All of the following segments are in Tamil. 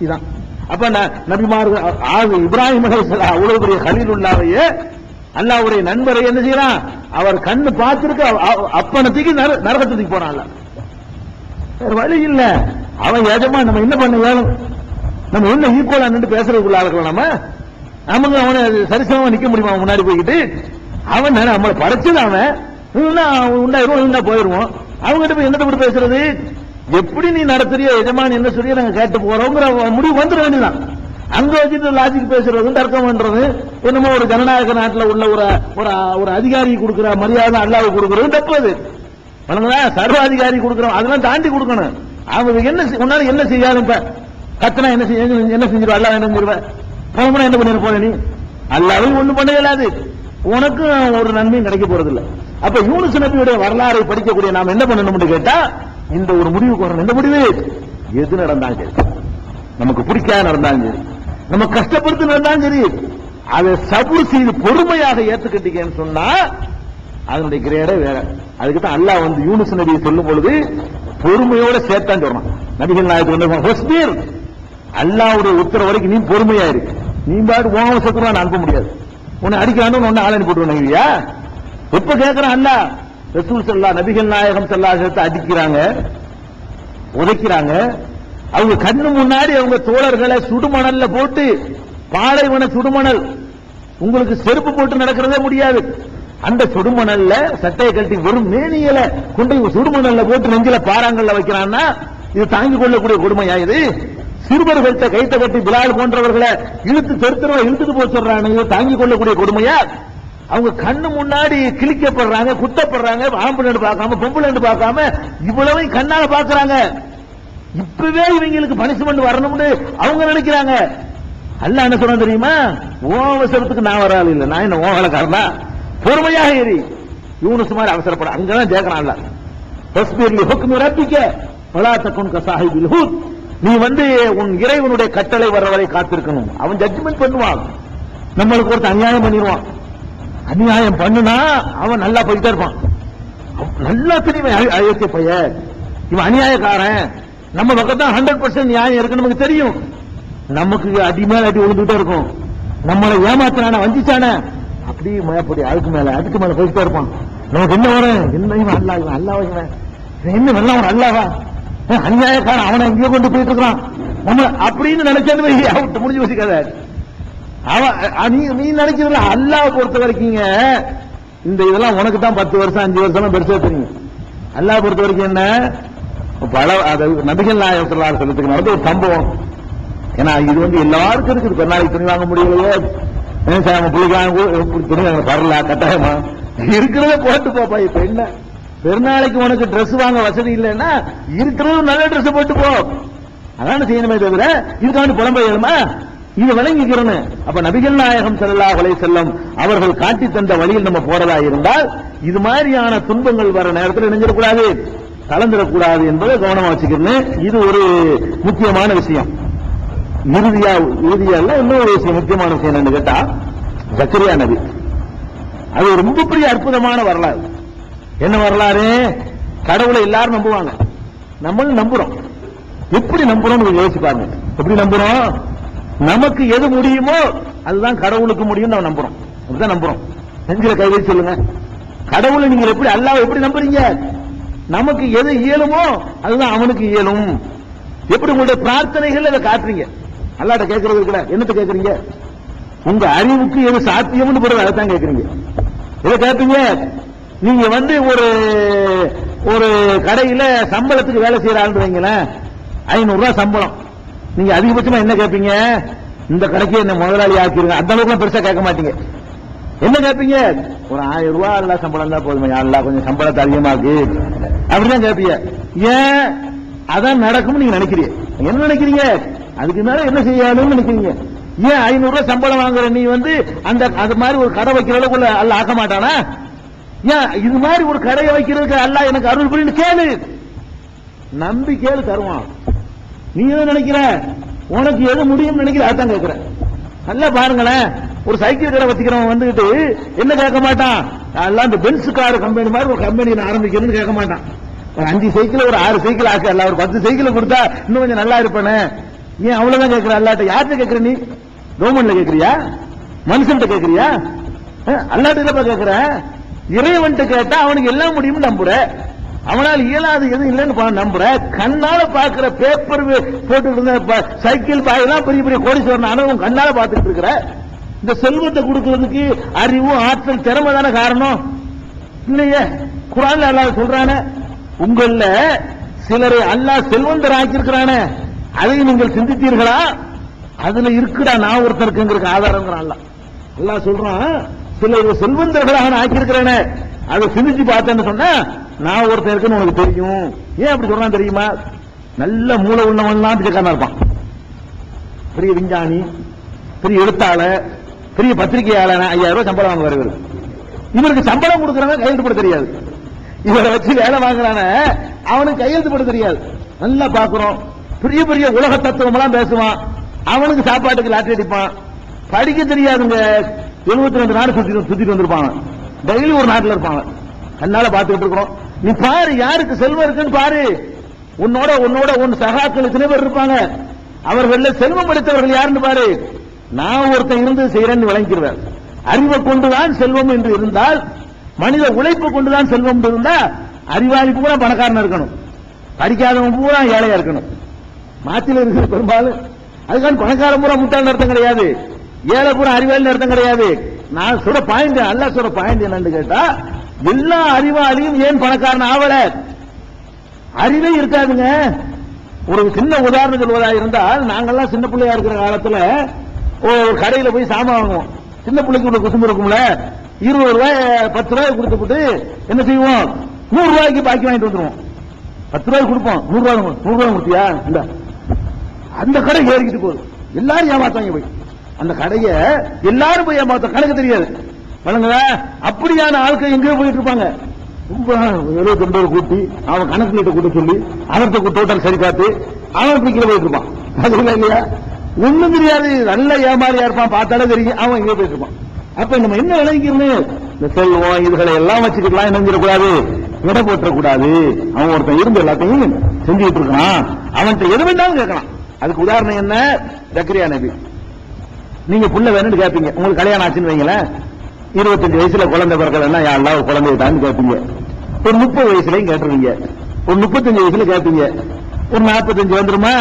இதான். அப்ப ந- நபிமார்கள் இப்ராஹிம் அவ்வளவு பெரிய கலீலுல்லாவையே அல்லாவுடைய நண்பரை என்ன செய்யறான்? அவர் கண்ணு பார்த்திருக்க அப்பனத்துக்கு நர- நரகத்துக்கு போறான்ல. வேற வழி இல்ல. அவன் ஏஜமா நம்ம என்ன பண்ண வேணும் நம்ம என்ன ஈக்குவலா நின்று பேசுறதுக்குள்ள இருக்கலாம் நம்ம? நமக்கு அவனை சரிசமமா நிக்க முடியுமா? அவன் முன்னாடி போய்கிட்டு அவன் நம்மளை படைச்சது அவன். உண்டாயிருவோம் இல்லைன்னா போயிருவோம்? அவங்ககிட்ட போய் என்னத்தை போட்டு பேசுறது? எப்படி நீ நடத்துறியோ எஜமான் என்ன சொல்றியோ நாங்க கேட்டு போறோங்கிற முடிவு வந்துட வேண்டியதான் அங்க வச்சுட்டு லாஜிக் பேசுறது தர்க்கம் பண்றது என்னமோ ஒரு ஜனநாயக நாட்டில் உள்ள ஒரு ஒரு அதிகாரி கொடுக்குற மரியாதை அல்லாவை கொடுக்கறது தப்பு அது வணங்குதா சர்வாதிகாரி கொடுக்குறோம் அதெல்லாம் தாண்டி கொடுக்கணும். அவங்க என்ன செய்- உன்னால என்ன செய்யாது இப்ப? கத்தனா என்ன செய்ய என்ன செஞ்சிருவா? அல்லா என்ன செஞ்சிருவ? போனா என்ன பண்ணிருப்போம் நீ? அல்லாவும் ஒண்ணும் பண்ண இயலாது உனக்கும் ஒரு நன்மையும் கிடைக்க போறது இல்ல அப்ப யூனிஸ் நபியுடைய வரலாறை படிக்கக்கூடிய நாம் என்ன பண்ணணும்னு கேட்டா இந்த ஒரு முடிவுக்கு வரணும். இந்த முடிவு. எது நடந்தாலும் சரி. நமக்கு பிடிக்காத நடந்தாலும் சரி. நம்ம கஷ்டப்படுத்தி நடந்தாலும் சரி. அதை சபூர் செய்து பொறுமையாக ஏத்துக்கிட்டீங்கன்னு சொன்னா அதனுடைய கிரேடே வேற. அதுக்கு தான் அல்லாஹ் வந்து யூனிஸ் நபியை சொல்லும் பொழுது பொறுமையோட சேர்த்தான் சொல்றான் நபிகள் நாயகர் வந்து ஹொஸ்பீர் அல்லாஹ்வுடைய உத்தரவு வரைக்கும் நீ பொறுமையா இருக்கு நீ பாட்டு உன் சத்துருவா நான் அனுப்ப முடியாது. உன்னை அடிக்க அடிக்கிறான்னு ஒன்னு ஆள் அனுப்பி இல்லையா எப்ப கேட்கறான் அல்லாஹ் ரசூல் செல்லா நபிகள் நாயகம் செல்லாசத்தை அடிக்கிறாங்க உதைக்கிறாங்க. அவங்க கண்ணு முன்னாடி அவங்க தோழர்களை சுடுமணல்ல போட்டு பாலைவன சுடுமணல். உங்களுக்கு செருப்பு போட்டு நடக்கிறதே முடியாது. அந்த சுடுமணல்ல சட்டையை கட்டி வெறும் மேனியல கொண்டு சுடுமணல்ல போட்டு நெஞ்சில பாறாங்கல்ல வைக்கிறான்னா இது தாங்கிக் கொள்ளக்கூடிய கொடுமையா இது? சிறுவர்கள்ட்ட கைத்த கட்டி பிலால் போன்றவர்களை இழுத்து தெருத்தரவா இழுத்துட்டு போக சொல்றாங்க இது தாங்கிக் கொள்ளக்கூடிய கொடுமையா? அவங்க கண்ணு முன்னாடி கிழிக்கப்படுறாங்க குத்தப்படுறாங்க ஆம்பளை பார்க்காம பொம்பளை பார்க்காம இவ்வளவையும் கண்ணால பாக்குறாங்க இப்பவே இவங்களுக்கு பனிஷ்மெண்ட் வரணும்னு அவங்க நினைக்கிறாங்க. அல்ல என்ன சொன்ன தெரியுமா? ஓ அவசரத்துக்கு நான் வராது இல்ல. நான் என்ன ஓகலக்காரனா பொறுமையாக ஏறி யூனுஸ் மாதிரி அவசரப்பட. அங்கதான் கேட்கறான் அல்ல. தஸ்பீர்லி ஹுக்மி ரப்பிக்க. பலாத்தக்கும் தக்குன் கசாஹிபில் ஹூத். நீ வந்து உன் இறைவனுடைய கட்டளை வர வரை காத்திருக்கணும். அவன் ஜட்ஜ்மெண்ட் பண்ணுவான். நம்மளுக்கு ஒருத்தர் அநியாயம் பண்ணிடுவான். அநியாயம் பண்ணுனா அவன் நல்லா போயிட்டே இருப்பான். நல்லா தெரியும் அயோக்கிய பையன். இவன் அநியாயக்காரன். நம்ம பக்கம் தான் ஹண்ட்ரட் பர்சன்ட் நியாயம் இருக்கு நமக்கு தெரியும். நமக்கு அடி மேல அடி விழுந்துட்டே இருக்கும். நம்மளை ஏமாத்துறான வஞ்சிச்சானே. அப்படியே மயப்படி அதுக்கு மேல அதுக்கு மேல போயிட்டே இருப்பான். நமக்கு என்ன வரும்? என்ன இவன் அல்லா இவன் அல்லா இவன். என்ன நல்லா அவன் அல்லாவா ஏன் அநியாயக்காரன் அவனை எங்கேயோ கொண்டு போயிட்டு இருக்கான் நம்ம அப்படின்னு நினைச்சது முடிஞ்சு வச்சுக்காத அவன் நீ நினைக்கிறதுல அல்லாஹ் பொறுத்த வரைக்குங்க இந்த இதெல்லாம் உனக்கு தான் பத்து வருஷம் அஞ்சு வருஷம் பெருசா தெரியும். அல்லாஹ் பொறுத்த வரைக்கும் என்ன பல நபிகள் நாயகம் சொல்லத்துக்கு நடந்த ஒரு சம்பவம். ஏன்னா இது வந்து எல்லாருக்கும் இருக்குது. பெருநாளைக்கு துணி வாங்க முடியலையே. விவசாயம் சார் துணி வாங்க வரல கட்டாயமா? இருக்கிறத போட்டு போப்பா இப்ப என்ன? பெருநாளைக்கு உனக்கு Dress வாங்க வசதி இல்லைன்னா இருக்கிறதும் நல்ல Dress போட்டு போ. அதான செய்யணுமே தவிர இதுக்காண்டி புலம்பெயலுமா இது விளங்கிக்கிறோன்னு அப்ப நபிகள் நாயகம் செல்லா அலைஹி செல்லும் அவர்கள் காட்டி தந்த வழியில் நம்ம போறதா இருந்தால் இது மாதிரியான துன்பங்கள் வர நேரத்தில் நினைஞ்சிடக்கூடாது கலந்துடக்கூடாது என்பதை கவனமா வச்சுக்கணும் இது ஒரு முக்கியமான விஷயம். இறுதியா இறுதியா இல்ல இன்னொரு விஷயம் முக்கியமான விஷயம் என்னன்னு கேட்டா ஜக்கரியா நபி. அது ஒரு ரொம்ப பெரிய அற்புதமான வரலாறு. என்ன வரலாறு? கடவுளை எல்லாரும் நம்புவாங்க. நம்மளும் நம்புறோம். எப்படி நம்புறோம்னு யோசிப்பாங்க எப்படி நம்புறோம்? நமக்கு எது முடியுமோ அதுதான் கடவுளுக்கு முடியும் நம்ம நம்புறோம். அப்படிதான் நம்புறோம். நெஞ்சில கை வச்சு சொல்லுங்க. கடவுளை நீங்க எப்படி அல்லாஹ் எப்படி நம்புறீங்க? நமக்கு எது இயலுமோ அதுதான் அவனுக்கு இயலும். எப்படி உங்களுடைய பிரார்த்தனைகள் அதை காட்டுறீங்க? அல்லாட்ட கேட்கறது இருக்கல என்னத்தை கேட்கறீங்க? உங்க அறிவுக்கு எது சாத்தியம்னு போறது அதை தான் கேட்கறீங்க. எதை கேட்பீங்க? நீங்க வந்து ஒரு ஒரு கடையில சம்பளத்துக்கு வேலை செய்யறான்னு வைங்களேன் ஐநூறு ரூபாய் சம்பளம். நீங்க அதிகபட்சமா என்ன கேட்பீங்க இந்த கடைக்கு என்ன முதலாளி ஆக்கிருங்க. அந்த அளவுக்கு பெருசா கேட்க மாட்டீங்க. என்ன கேட்பீங்க ஒரு ஆயிரம் ரூபாய் எல்லாம் சம்பளம் தான் போதுமா. யாரெல்லாம் கொஞ்சம் சம்பளத்தை அதிகமாக்கு அப்படிதான் கேட்பீங்க ஏன்? அதான் நடக்கும்னு நீங்க நினைக்கிறீங்க. என்ன நினைக்கிறீங்க? அதுக்கு மேல என்ன செய்யணும்னு நினைக்கிறீங்க? ஏன் ஐநூறு ரூபாய் சம்பளம் வாங்குற நீ வந்து அந்த அது மாதிரி ஒரு கடை வைக்கிற அளவுக்கு அல்ல ஆக்க மாட்டானா? ஏன் இது மாதிரி ஒரு கடையை வைக்கிறதுக்கு அல்ல எனக்கு அருள் புரிந்து கேளு. நம்பி கேளு தருவான். நீ எது நினைக்கிற? உனக்கு எது முடியும்னு நினைக்கிற? அதான் கேட்கிற நல்லா பாருங்களேன். ஒரு சைக்கிள் கடை வச்சுக்கிறவன் வந்துகிட்டு என்ன கேட்க மாட்டான்? எல்லாம் இந்த பென்ஸ் கார் கம்பெனி மாதிரி ஒரு கம்பெனி ஆரம்பிக்கணும்னு கேட்க மாட்டான். ஒரு அஞ்சு சைக்கிள் ஒரு ஆறு சைக்கிள் ஆக்க. அல்ல ஒரு பத்து சைக்கிள் கொடுத்தா இன்னும் கொஞ்சம் நல்லா இருப்பானே. ஏன் அவ்வளவுதான் கேட்கிற? அல்லாட்ட யார்கிட்ட கேட்கிற நீ? கவர்மெண்ட்ல கேட்கறியா? மனுஷன்கிட்ட கேட்கறியா? அல்லாட்ட இல்லப்பா கேட்கிற? இறைவன்கிட்ட கேட்டா அவனுக்கு எல்லாம் முடியும்னு நம்புற. அவனால் இயலாது எதுவும் இல்லைன்னு நம்புற. கண்ணால பாக்குற பேப்பர் போட்டு இருந்த ப- சைக்கிள் பாயெல்லாம் பெரிய பெரிய கோடீஸ்வரன் ஆனவன் கண்ணால பாத்துட்டு இருக்கிற. இந்த செல்வத்தை கொடுக்கறதுக்கு அறிவும் ஆற்றல் திறமை தானே காரணம்? இல்லையே? குரான் அல்லாஹ் சொல்றானே உங்கள சிலரை அல்லாஹ் செல்வந்தர் ஆக்கியிருக்கிறானே. அதை நீங்கள் சிந்தித்தீர்களா? அதுல இருக்குடா நான் ஒருத்தருக்குங்கிறதுக்கு ஆதாரங்கிறான் அல்லாஹ். அல்லாஹ் சொல்றான் சிலர் செல்வந்தர்களாக நான் ஆக்கியிருக்கிறேனே. அதை சிந்திச்சு பார்த்தேன்னு சொன்னா நான் ஒருத்தன் இருக்குன்னு உனக்கு தெரியும். ஏன் அப்படி சொல்றான் தெரியுமா? நல்ல மூளை உள்ளவன்லாம் பிச்சைக்காரனா இருப்பான். பெரிய விஞ்ஞானி பெரிய எழுத்தாளர் பெரிய பத்திரிகையாளர் ஐயாயிரம் ரூபாய் சம்பளம் வாங்குவார் இவரு. இவருக்கு சம்பளம் கொடுக்கறவன் கையெழுத்து போட தெரியாது. இவரை வச்சு வேலை வாங்குறான அவனுக்கு கையெழுத்து போட தெரியாது. நல்லா பாக்குறோம் பெரிய பெரிய உலக தத்துவம் எல்லாம் பேசுவான். அவனுக்கு சாப்பாட்டுக்கு லாட்டரி அடிப்பான். படிக்க தெரியாதுங்க எழுபத்தி ரெண்டு நாடு சுத்தி சுத்திட்டு வந்திருப்பாங்க. டெய்லி ஒரு நாட்டில் இருப்பாங்க. கண்ணால பாத்துக்கிட்டு இருக்கிறோம். நீ பாரு யாருக்கு செல்வம் இருக்குன்னு பாரு. உன்னோட உன்னோட உன் சகாக்கள் இத்தனை பேர் இருப்பாங்க? அவர்கள செல்வம் படைத்தவர்கள் யாருன்னு பாரு. நான் ஒருத்தன் இருந்து செய்யறேன்னு விளங்கிடுவேன். அறிவை கொண்டுதான் செல்வம் என்று இருந்தால் மனித உழைப்பு கொண்டுதான் செல்வம் என்று இருந்தா அறிவாளி பூரா பணக்காரன் இருக்கணும். படிக்காதவன் பூரா ஏழையா இருக்கணும். மாத்தில இருக்கிற பெரும்பாலும். அதுக்கான பணக்காரன் பூரா முட்டாள் நடத்தம் கிடையாது. ஏழை பூரா அறிவாளி அர்த்தம் கிடையாது. நான் சொல்ற பாயிண்ட் அல்ல சொல்ற பாயிண்ட் என்னன்னு கேட்டா எல்லா அறிவாளியும் ஏன் பணக்காரன் ஆவல? அறிவே இருக்காதுங்க. ஒரு சின்ன உதாரணம் சொல்வதா இருந்தால் நாங்கெல்லாம் சின்ன பிள்ளையா இருக்கிற காலத்துல ஒரு கடையில போய் சாமான் வாங்குவோம். சின்ன பிள்ளைக்கு ஒரு குசும்பு இருக்கும்ல. இருபது ரூபாய் பத்து ரூபாய் கொடுத்துட்டு என்ன செய்வோம்? நூறு ரூபாய்க்கு பாக்கி வாங்கிட்டு வந்துருவோம். பத்து ரூபாய் கொடுப்போம். நூறு ரூபாய் நூறு ரூபாய் கொடுத்தியா? இந்த. அந்த கடை ஏறிக்கிட்டு போகுது. எல்லாரும் ஏமாத்தாங்க போய். அந்த கடையை எல்லாரும் போய் ஏமாத்த கணக்கு தெரியாது. வழங்குதா அப்படியான ஆட்கள் எங்கேயோ போயிட்டு இருப்பாங்க ரொம்ப எழுபத்தி ரெண்டு கூட்டி அவன் கணக்கு நீட்ட கூட்ட சொல்லி அவர்த்த டோட்டல் சரி பார்த்து அவன் பிடிக்கிற போயிட்டு இருப்பான் அது இல்ல இல்லையா? ஒண்ணும் தெரியாது. நல்ல ஏமாறியா இருப்பான். பார்த்தாலே தெரியும். அவன் எங்கே போயிட்டு இருப்பான் அப்ப நம்ம என்ன விளங்கிக்கணும் இந்த செல்வம் இதுகளை எல்லாம் வச்சுக்கிட்டுலாம் நினைஞ்சிடக்கூடாது விட போட்டக்கூடாது அவன் ஒருத்தன் இருந்து எல்லாத்தையும் செஞ்சுக்கிட்டு இருக்கான். அவன்கிட்ட எது வேண்டாலும் கேட்கலாம். அதுக்கு உதாரணம் என்ன? சக்கரியா நபி. நீங்க புள்ள வேணும்னு கேட்பீங்க உங்களுக்கு கல்யாணம் ஆச்சுன்னு வைங்களேன். இருபத்தஞ்சு வயசுல குழந்தை பிறக்கலன்னா யாரெல்லாம் ஒரு குழந்தைதான்னு கேட்பீங்க ஒரு முப்பது வயசுலயும் கேட்டுருவீங்க ஒரு முப்பத்தஞ்சு வயசுல கேட்பீங்க ஒரு நாற்பத்தஞ்சு வந்துருமா?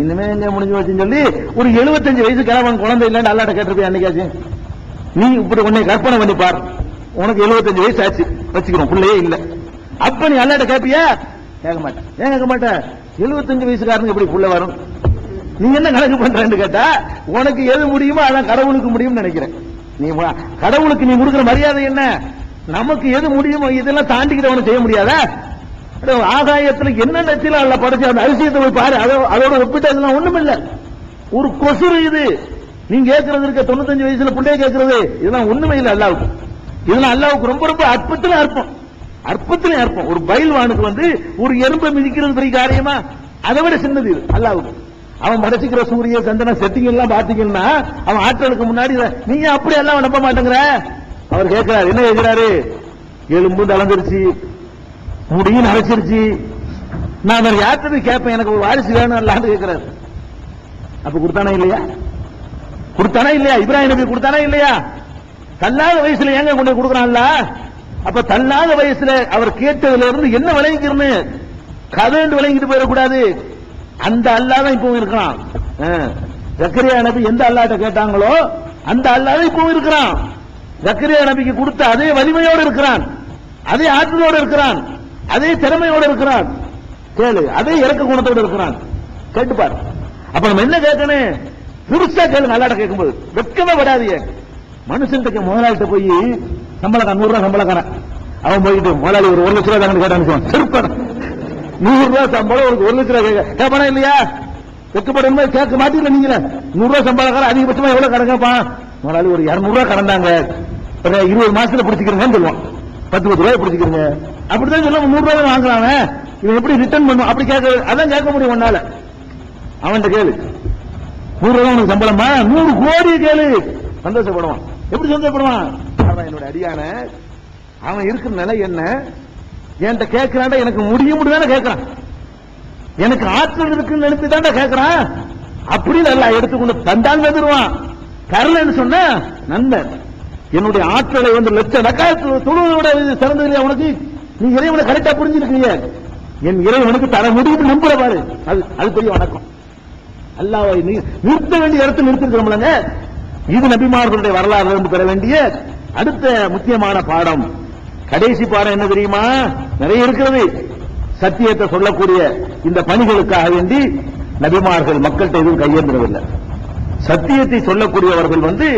இனிமே எங்க முடிஞ்சு வச்சுன்னு சொல்லி ஒரு எழுபத்தஞ்சு வயசு கிழவன் குழந்தை இல்லைன்னு அல்லாட்ட கேட்டிருப்பியா அன்னைக்காச்சும் நீ இப்படி உன்னை கற்பனை பண்ணி பார். உனக்கு 75 வயசு ஆச்சு. வச்சுக்கிறோம். பிள்ளையே இல்ல. அப்ப நீ அல்லாட்ட கேட்பியா கேட்க மாட்டேன். ஏன் கேட்க மாட்டேன்? 75 வயசுக்காரனுக்கு எப்படி புள்ள வரும்? நீ என்ன கணக்கு பண்றேன்னு கேட்டா உனக்கு எது முடியுமோ அதான் கடவுளுக்கு முடியும்னு நினைக்கிறேன். நீ வா- கடவுளுக்கு நீ கொடுக்கிற மரியாதை என்ன? நமக்கு எது முடியுமோ இதெல்லாம் தாண்டிக்கிட்டு அவனை செய்ய முடியாத? அட, என்ன நெத்தில அல்ல படைச்சு அந்த அரிசியத்தை போய் பாரு. அதோட ஒப்பிட்டு அதெல்லாம் ஒண்ணும் இல்ல ஒரு கொசுறு இது. நீங்க கேட்கறது இருக்க தொண்ணூத்தஞ்சு வயசுல புள்ளைய கேட்கறது. இதெல்லாம் ஒண்ணுமே இல்ல அல்லாவுக்கு. இதெல்லாம் அல்லாவுக்கு ரொம்ப ரொம்ப அற்பத்துல அற்பம் அற்பத்துல அற்பம் ஒரு பயில்வானுக்கு வந்து ஒரு எறும்பை மிதிக்கிறது பெரிய காரியமா? அதை விட சின்னது இது அல்லாவுக்கு. அவன் படைச்சுக்கிற சூரிய சந்தன செட்டிங் எல்லாம் பாத்தீங்கன்னா அவன் ஆற்றலுக்கு முன்னாடி நீங்க அப்படி எல்லாம் நம்ப மாட்டேங்கிற? அவர் கேட்கிறாரு என்ன கேட்கிறாரு? எலும்பு தளர்ந்துருச்சு முடியும் நரைச்சிருச்சு நான் அவர் யாத்திரை கேட்பேன் எனக்கு ஒரு வாரிசு வேணும் அல்லான்னு கேட்கிறாரு. அப்ப கொடுத்தானா இல்லையா? கொடுத்தானா இல்லையா? இப்ராஹிம் நபி கொடுத்தானா இல்லையா? தள்ளாத வயசுல ஏங்க கொண்டு போய் கொடுக்கறான்ல? அப்ப தள்ளாத வயசுல அவர் கேட்டதுல இருந்து என்ன விளங்கிக்கிறன்னு கதைன்னு விளங்கிட்டு போயிடக்கூடாது. அந்த அல்லாதான் இப்பவும் இருக்கிறான். ஜக்கரியா நபி எந்த அல்லாட்ட கேட்டாங்களோ அந்த அல்லாதான் இப்பவும் இருக்கிறான். ஜக்கரியா நபிக்கு கொடுத்த அதே வலிமையோடு இருக்கிறான். அதே ஆற்றலோடு இருக்கிறான். அதே திறமையோடு இருக்கிறான். கேளு அதே இறக்க குணத்தோடு இருக்கிறான். கேட்டுப்பார் அப்ப நம்ம என்ன கேட்கணும்? புதுசா கேளு அல்லாட்ட கேட்கும்போது. வெட்கமே படாதீங்க. மனுஷன்கிட்ட முதலாளிட்ட போய் சம்பளக்காரன் நூறு ரூபாய் சம்பளக்காரன். அவன் போயிட்டு முதலாளி ஒரு ஒரு லட்ச ரூபாய் தாங்க கேட்டான்னு திருப்பன் நூறு ரூபாய் சம்பளம் ஒரு ஒரு லட்ச ரூபாய் கேட்க கேட்பானா இல்லையா? வெட்கப்படும் கேட்க மாட்டீங்க நீங்களே? நூறு ரூபாய் சம்பளக்காரன் அதிகபட்சமா எவ்வளவு கடன் முதலாளி ஒரு இருநூறு ரூபாய் கடந்தாங்க ஒரு இருபது மாசத்துல பிடிச்சிக்கிறேன்னு சொல்லுவான். பத்து பத்து ரூபாய் பிடிச்சிக்கிறேங்க. அப்படிதான் சொல்லுவாங்க நூறு ரூபாய் வாங்குறாங்க இவன் எப்படி ரிட்டர்ன் பண்ணும் அப்படி கேட்க அதான் கேட்க முடியும் உன்னால. அவன்கிட்ட கேளு. நூறு ரூபாய் உனக்கு சம்பளமா? நூறு கோடி கேளு. சந்தோஷப்படுவான். எப்படி சந்தோஷப்படுவான்? அவன் என்னோட அடியான. அவன் இருக்கிற நிலை என்ன? என்கிட்ட கேட்கிறான்டா எனக்கு முடிய முடியாத கேட்கிறான். எனக்கு ஆற்றல் இருக்குன்னு நினைத்து தாண்டா கேட்கிறான். அப்படின்னு எல்லாம் எடுத்துக்கொண்டு தந்தான் வந்துருவான் தரலன்னு சொன்ன நன்மை என்னுடைய ஆற்றலை வந்து லட்ச ரக்காயத்து தொழுவதோட சிறந்தது இல்லையா உனக்கு? நீ இறைவனை கரெக்டா புரிஞ்சிருக்கீங்க என் இறைவனுக்கு தர முடியும் நம்புற பாரு. அது அது பெரிய வணக்கம். அல்லாஹ் நிறுத்த வேண்டிய இடத்துல நிறுத்திருக்கிறோம்லங்க. இது நபிமார்களுடைய வரலாறு பெற வேண்டிய அடுத்த முக்கியமான பாடம். கடைசி பாடம் என்ன தெரியுமா? நிறைய இருக்கிறது. சத்தியத்தை சொல்லக்கூடிய இந்த பணிகளுக்காக வேண்டி நபிமார்கள் மக்கள்கிட்ட எதுவும் கையேந்திரவில்லை சத்தியத்தை சொல்லக்கூடியவர்கள் வந்து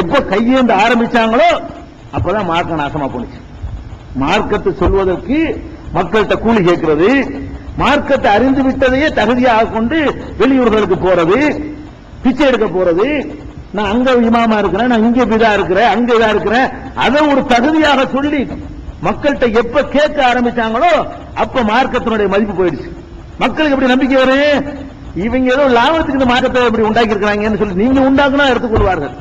எப்ப கையேந்து ஆரம்பிச்சாங்களோ அப்பதான் மார்க்க நாசமா போனுச்சு மார்க்கத்தை சொல்வதற்கு மக்கள்கிட்ட கூலி கேட்கிறது. மார்க்கத்தை அறிந்து விட்டதையே தகுதியாக கொண்டு வெளியூர்களுக்கு போறது பிச்சை எடுக்க போறது. நான் அங்க இமாமா இருக்கிறேன் நான் இங்கே இதா இருக்கிறேன் அங்க இதா இருக்கிறேன். அதை ஒரு தகுதியாக சொல்லி மக்கள்கிட்ட எப்ப கேட்க ஆரம்பிச்சாங்களோ அப்ப மார்க்கத்தினுடைய மதிப்பு போயிடுச்சு. மக்களுக்கு எப்படி நம்பிக்கை வரும்? இவங்க ஏதோ லாபத்துக்கு இந்த மார்க்கத்தை எப்படி உண்டாக்கி இருக்கிறாங்கன்னு சொல்லி நீங்க உண்டாக்குனா எடுத்துக்கொள்வார்கள்.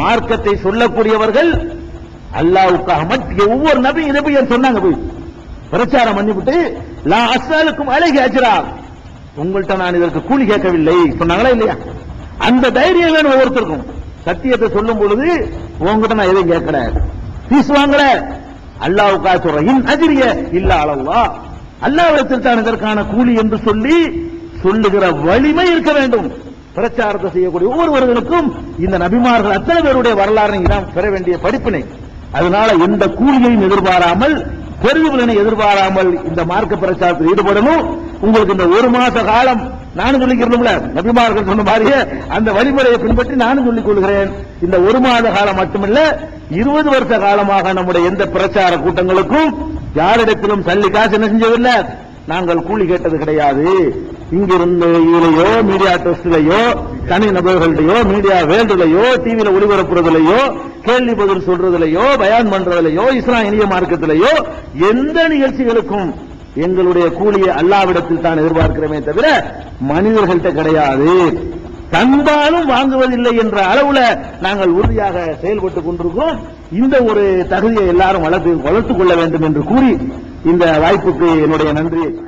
மார்க்கத்தை சொல்லக்கூடியவர்கள் அல்லாவுக்காக மட்டும் ஒவ்வொரு நபையும் இதை போய் சொன்னாங்க போய்? பிரச்சாரம் பண்ணிவிட்டு லா அஸ்ஸாலுக்கும் அழகி அஜரா. உங்கள்கிட்ட நான் இதற்கு கூலி கேட்கவில்லை. சொன்னாங்களா இல்லையா? அந்த தைரியம் வேணும் ஒவ்வொருத்தருக்கும். சத்தியத்தை சொல்லும் பொழுது உங்ககிட்ட நான் எதையும் கேட்கல. பீஸ் வாங்கல. அல்லாவுக்காக சொல்றேன். இன் அஜிரிய இல்ல அளவா அல்லாவிடத்தில் தான் இதற்கான கூலி என்று சொல்லி சொல்லுகிற வலிமை இருக்க வேண்டும். பிரச்சாரத்தை செய்யக்கூடிய ஒவ்வொருவர்களுக்கும் இந்த நபிமார்கள் அத்தனை பேருடைய வரலாறு பெற வேண்டிய படிப்பினை. அதனால எந்த கூலியையும் எதிர்பாராமல் பெருவிலனை எதிர்பாராமல் இந்த மார்க்க பிரச்சாரத்தில் ஈடுபடணும். உங்களுக்கு இந்த ஒரு மாச காலம் நானும் சொல்லிக்கிறோம்ல நபிமார்கள் சொன்ன மாதிரியே அந்த வழிமுறையை பின்பற்றி நானும் சொல்லிக் கொள்கிறேன். இந்த ஒரு மாத காலம் மட்டுமல்ல இருபது வருஷ காலமாக நம்முடைய எந்த பிரச்சார கூட்டங்களுக்கும் யாரிடத்திலும் சல்லி காசு என்ன செஞ்சதில்லை நாங்கள் கூலி கேட்டது கிடையாது. இங்கிருந்து இதுலயோ மீடியா டெஸ்ட்லயோ தனி நபர்களிடையோ மீடியா வேல்டுலையோ டிவியில ஒளிபரப்புறதுலையோ கேள்வி பதில் சொல்றதுலையோ பயான் பண்றதுலையோ இஸ்லாம் இனிய மார்க்கத்திலேயோ எந்த நிகழ்ச்சிகளுக்கும் எங்களுடைய கூலியை அல்லாவிடத்தில் தான் எதிர்பார்க்கிறோமே தவிர மனிதர்கள்ட்ட கிடையாது. தந்தாலும் வாங்குவதில்லை என்ற அளவுல நாங்கள் உறுதியாக செயல்பட்டுக் கொண்டிருக்கிறோம் இந்த ஒரு தகுதியை எல்லாரும் வளர்த்து வளர்த்துக் கொள்ள வேண்டும் என்று கூறி இந்த வாய்ப்புக்கு என்னுடைய நன்றி.